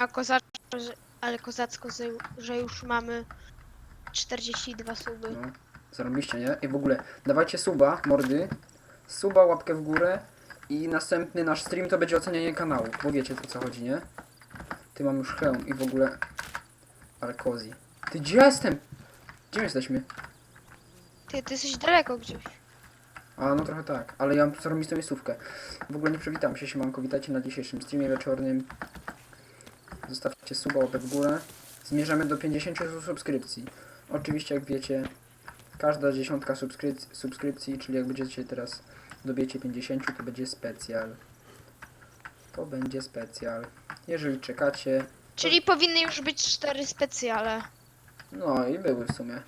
A kozacko, że, ale kozacko, że, że już mamy 42 suby. No, zarobiście, nie? I w ogóle dawajcie suba, mordy. Suba, łapkę w górę. I następny nasz stream to będzie ocenianie kanału. Bo wiecie o co chodzi, nie? Ty mam już hełm i w ogóle... Ale cozy. Ty gdzie jestem? Gdzie my jesteśmy? Ty, ty jesteś daleko gdzieś. A, no trochę tak. Ale ja mam zarobistą miejscówkę. W ogóle nie przywitam się, siemanko. Witajcie na dzisiejszym streamie wieczornym. Zostawcie suba, łapę w górę. Zmierzamy do 50 subskrypcji. Oczywiście, jak wiecie, każda dziesiątka subskrypcji, subskrypcji czyli jak będziecie teraz dobiecie 50, to będzie specjal. To będzie specjal. Jeżeli czekacie, Czyli powinny już być 4 specjale. no i były w sumie.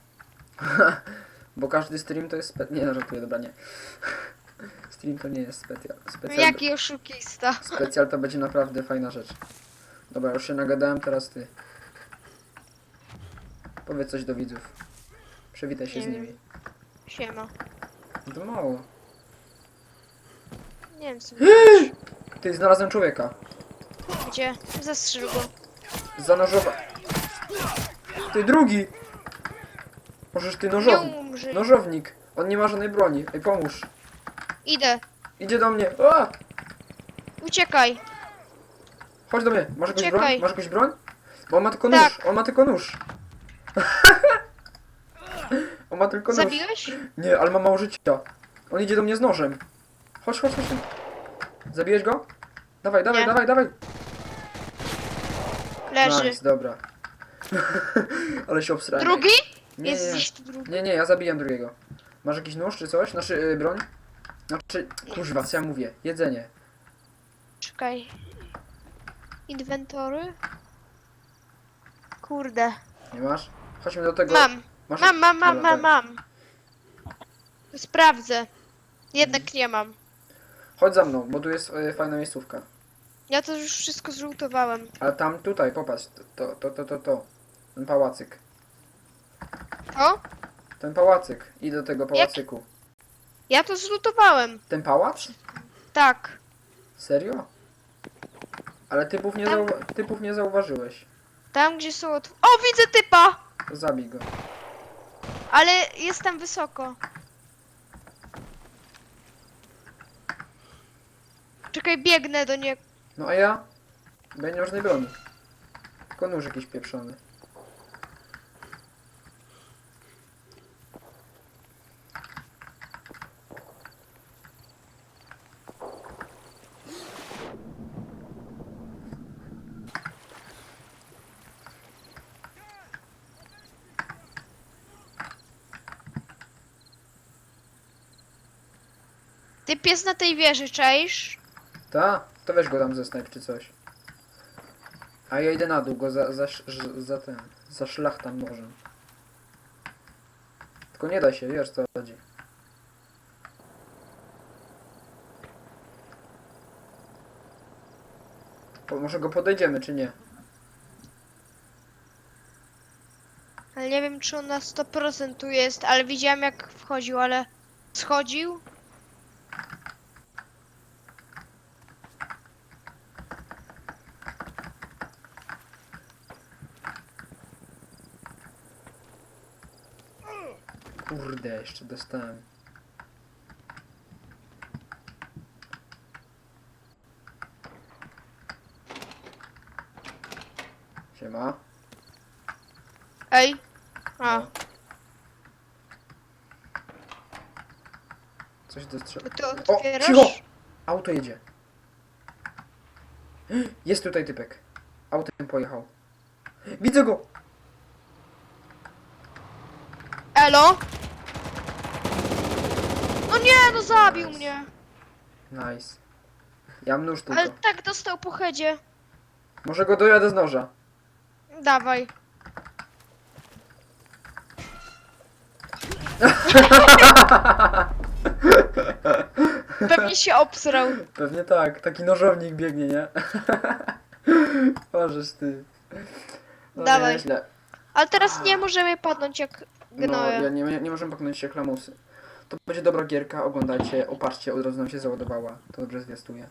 Bo każdy stream to jest spe... Nie, no żartuję, dobra, nie. Stream to nie jest specjal. Specjal, Jaki oszukista. specjal to będzie naprawdę fajna rzecz. Dobra, już się nagadałem, teraz ty. Powiedz coś do widzów. Przywitaj się Nie z nimi. wiem. Siema. No To mało. Nie wiem co Ty, znalazłem człowieka. Gdzie? Zastrzel go. Zanożowa... Ty, drugi! Możesz ty Nie nożownik. umrzyj. Nożownik. On nie ma żadnej broni. Ej, pomóż. Idę. Idzie do mnie. A! Uciekaj. Chodź do mnie. Masz jakąś broń? Masz jakąś broń? Bo on ma tylko Tak. nóż. On ma tylko nóż. on ma tylko nóż. Zabiłeś? Nie, ale ma mało życia. On idzie do mnie z nożem. Chodź, chodź, chodź. Zabiłeś go? Dawaj, dawaj, Nie. dawaj, dawaj. Leży. Nice, dobra. ale się obsrałem. Drugi? Nie, Jest nie, gdzieś tu drugi. Nie, nie, ja zabiję drugiego. Masz jakiś nóż czy coś? Znaczy, yy, broń? Znaczy, kurwa, co ja mówię? Jedzenie. Czekaj. Inwentory? Kurde. Nie masz? Chodźmy do tego. Mam. Masz... Mam, mam, mam, Dobra, mam, mam. Sprawdzę. Jednak nie mam. Chodź za mną, bo tu jest yy, fajna miejscówka. Ja to już wszystko zlutowałem. Ale tam, tutaj, popatrz. To, to, to, to, to. Ten pałacyk. O? Ten pałacyk. I do tego pałacyku. Ja to zlutowałem. Ten pałac? Tak. Serio? Ale typów nie, Tam- zauwa- typów nie zauważyłeś. Tam gdzie są otw... O, widzę typa! Zabij go. Ale jest tam wysoko. Czekaj, biegnę do niego. No a ja? Mam żadnej broni. Tylko nóż jakiś pieprzony. Typ jest na tej wieży, czaisz? Ta? To weź go tam ze snajp czy coś. A ja idę na dół, go za, za, sz- za ten, za szlachtam nożem. Tylko nie da się, wiesz co chodzi. Po, może go podejdziemy, czy nie? Ale nie wiem, czy on na 100% tu jest, ale widziałem jak wchodził, ale schodził. Kurde, jeszcze dostałem. Siema. Ej. A, No. Coś dostrzela. to ty O, otwierasz? cicho! Auto jedzie. Jest tutaj typek. Autem pojechał. Widzę go! Elo? Nie, no zabił mnie. Nice. Ja mam nóż tylko. Ale tak dostał po headzie. Może go dojadę z noża. Dawaj. Pewnie się obsrał. Pewnie tak. Taki nożownik biegnie, nie? Możesz ty. No, Dawaj. Nieźle. Ale teraz nie możemy padnąć jak No, gnoje. ja nie, nie możemy poknąć się klamusy. To będzie dobra gierka, oglądajcie, opatrzcie, od razu nam się załadowała. To dobrze zwiastuje.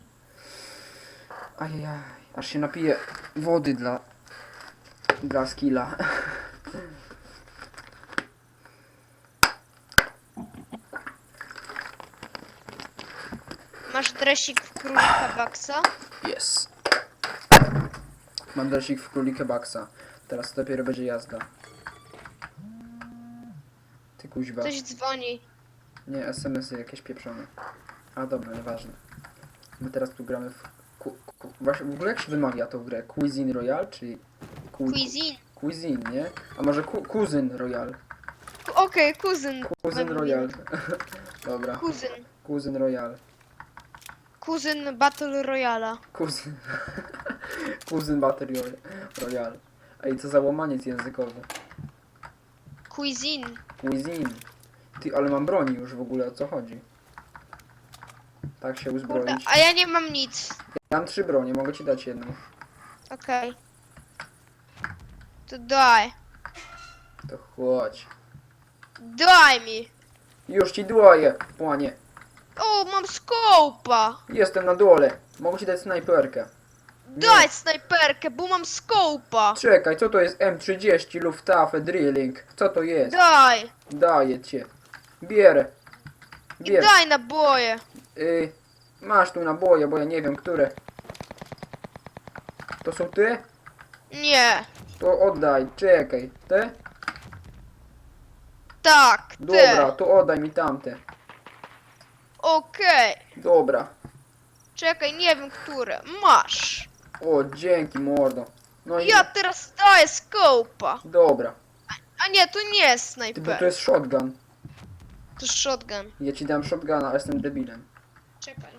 Ajajaj, aż się napiję wody dla... dla skilla. Masz dresik w królika baksa? Yes. Mam dresik w królika baksa. Teraz to dopiero będzie jazda. Ty kuźwa. Ktoś dzwoni. Nie, SMS-y jakieś pieprzone. A dobra, nieważne. My teraz tu gramy w... Ku, ku, właśnie, w ogóle jak się wymawia tą grę? Cuisine Royale, czy... Ku, Cuisine. Cuisine, nie? A może ku, Kuzyn Royale? Ku- Okej, kuzyn. Kuzyn Mam Royale. dobra, Kuzyn. Kuzyn Royale. Kuzyn Battle Royala. Kuzyn... Kuzyn Battle Royale. Ej, co za łamaniec językowy. Cuisine. Cuisine. Ty, ale mam broni już w ogóle, o co chodzi? Tak się Kurde, uzbroić. a ja nie mam nic. Ja mam trzy bronie, mogę ci dać jedną. Okej. To daj. To chodź. Daj mi. Już ci dłoję, płanie. O, mam skołpa. Jestem na dole. Mogę ci dać snajperkę. Daj snajperkę, bo mam skołpa. Czekaj, co to jest M30 Luftwaffe Drilling? Co to jest? Daj. Daję cię. Bierę. I Bierz. daj naboje. Y, masz tu naboje, bo ja nie wiem, które. To są ty? Nie. To oddaj, czekaj. Te? Tak, ty. Dobra, to oddaj mi tamte. Okej. Dobra. Czekaj, nie wiem które. Masz. O, dzięki mordo. No i Ja teraz daję skołpa. dobra. A nie, to nie jest Ty, bo to snajper. jest shotgun. To jest shotgun. Ja ci dam shotguna, ale jestem debilem. Czekaj.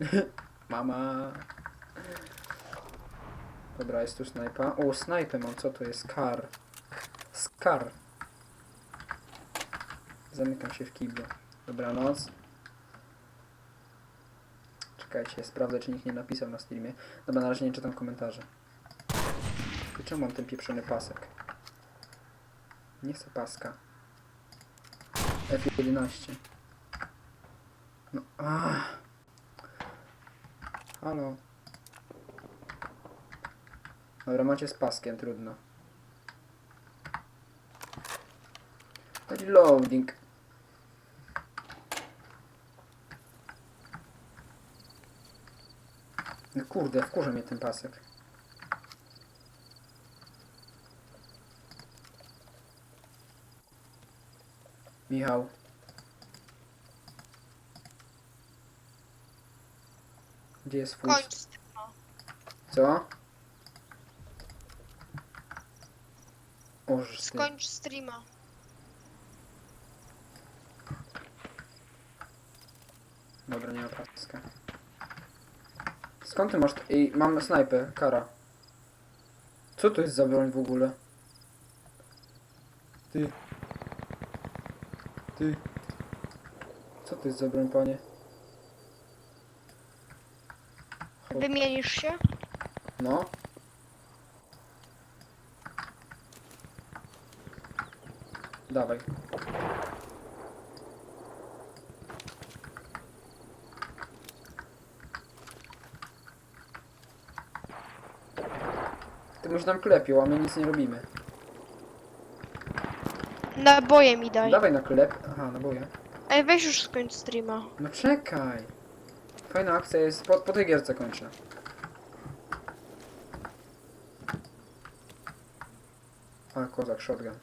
Mama. Dobra, jest tu snajpa. O, snajpę mam. Co to jest? Skar. Skar. Zamykam się w kiblu. Dobranoc. Czekajcie, sprawdzę, czy nikt nie napisał na streamie. Dobra, na razie nie czytam komentarzy. I czemu mam ten pieprzony pasek? Nie chcę paska. F11. No, ah. Halo. Dobra, macie z paskiem, trudno. Reloading. No kurde, wkurza mnie ten pasek. Michał. Gdzie jest twój... Kończ z tym. no. Co? Oż ty. Skończ streama. Dobra, nie ma paska. Skąd ty masz... Ej, mam snajpę, kara. Co to jest za broń w ogóle? Ty. Ty. Co to jest za broń, panie? Wymienisz się? No. Dawaj. Ty musisz nam klepił, a my nic nie robimy. Naboje mi daj. Dawaj na klep. Aha, naboje. Ej, weź już skończ streama. No czekaj. Fajna akcja jest. Po, po tej gierce kończę. Ale kozak, shotgun.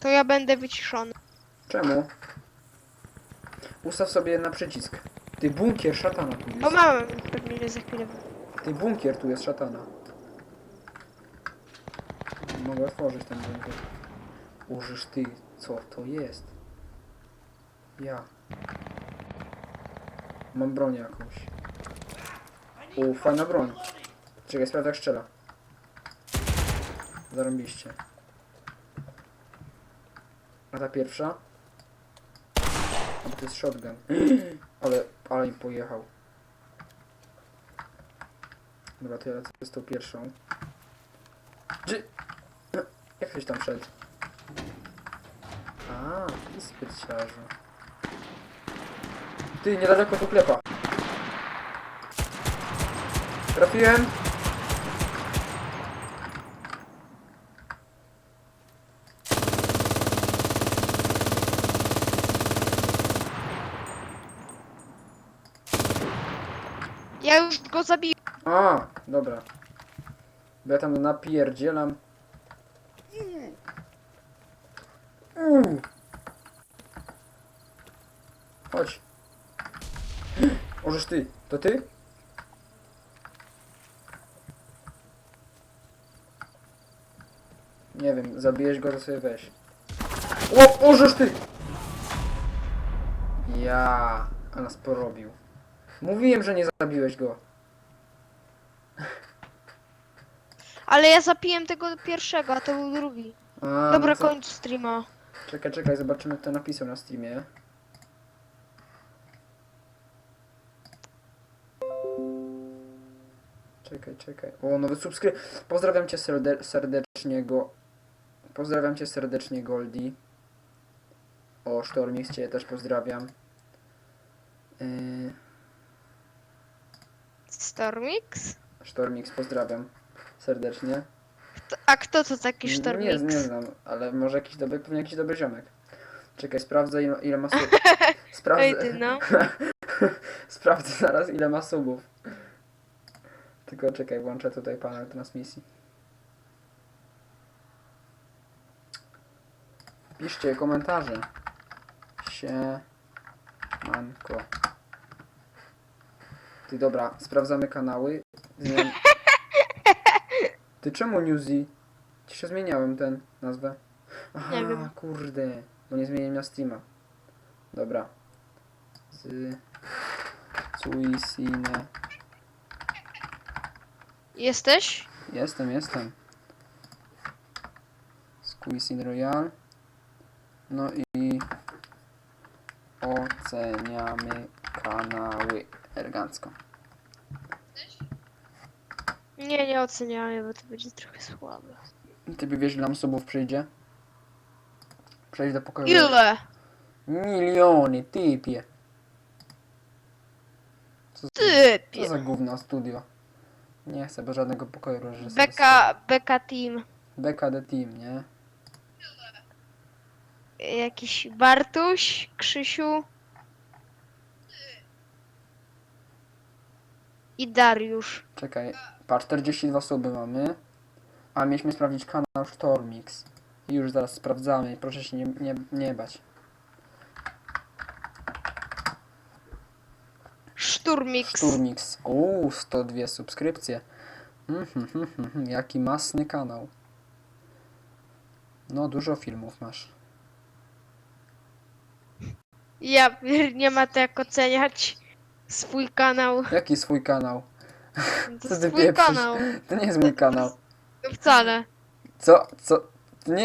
To ja będę wyciszony. Czemu? Ustaw sobie na przycisk. Ty bunkier szatana tu O, jest. mam pewnie za chwilę. Ty bunkier tu jest szatana. Mogę otworzyć ten bunkier. Użysz ty, co to jest? Ja. Mam broń jakąś. U, fajna broń. Czekaj, sprawdzę jak strzela. Zarąbiście. A ta pierwsza? A to jest shotgun. Ale, ale im pojechał. Dobra, to ja lecę z tą pierwszą. Gdzie? Jak Jak ktoś tam wszedł? A, i spyciarzu. Ty, niedaleko tu klepa. Trafiłem. Ja już go zabiję. A, dobra. Bo ja tam napierdzielam. Mm. Chodź. Możesz ty. To ty? Nie wiem, zabijesz go, to sobie weź. O, możesz ty! Ja, a nas porobił. Mówiłem, że nie zabiłeś go. Ale ja zapiłem tego pierwszego, a to był drugi. A, Dobra, no co? kończ streama. Czekaj, czekaj, zobaczymy kto napisał na Steamie. Czekaj, czekaj. O, nowy subskryp. Pozdrawiam cię serde serdecznie, go. Pozdrawiam cię serdecznie, Goldi. O, Sztormix cię też pozdrawiam. Yy, Stormix? Sztormix, pozdrawiam serdecznie. A kto to taki Nie, Stormix? nie znam, ale może jakiś dobry, pewnie jakiś dobry ziomek. Czekaj, sprawdzę ile, ile ma subów. Ej Sprawdzę. ty no. Sprawdzę zaraz ile ma subów. Tylko czekaj, włączę tutaj panel transmisji. Piszcie komentarze. Siemanko. Ty dobra, sprawdzamy kanały. Zmieniam... Ty czemu Newsy? Się zmieniałem ten nazwę. Aha, Nie wiem. kurde, bo nie zmieniłem na Steama. Dobra. Z Suicine. Jesteś? Jestem, jestem. Squeezing Royal. No i oceniamy kanały elegancko. Nie, nie oceniamy, bo będzie trochę słabe. Ty wiesz, ile nam subów przyjdzie? Przejdź do pokoju. Ile? Miliony, typie. Co, za- co Typie. za gówno studio? Nie chcę bez żadnego pokoju reżysera. Beka, Beka Team. Beka the Team, nie? Jakiś Bartuś, Krzysiu. I Dariusz. Czekaj, pa 42 suby mamy. A mieliśmy sprawdzić kanał Stormix. I już zaraz sprawdzamy, proszę się nie, nie, nie bać. Szturmix. Stormix. Uuu, 102 subskrypcje. Mhm, mhm, mhm, jaki masny kanał. No, dużo filmów masz. Ja nie ma to jak oceniać swój kanał. Jaki swój kanał? To Co ty swój pieprzysz? kanał. To nie jest mój kanał. Wcale. Co? Co?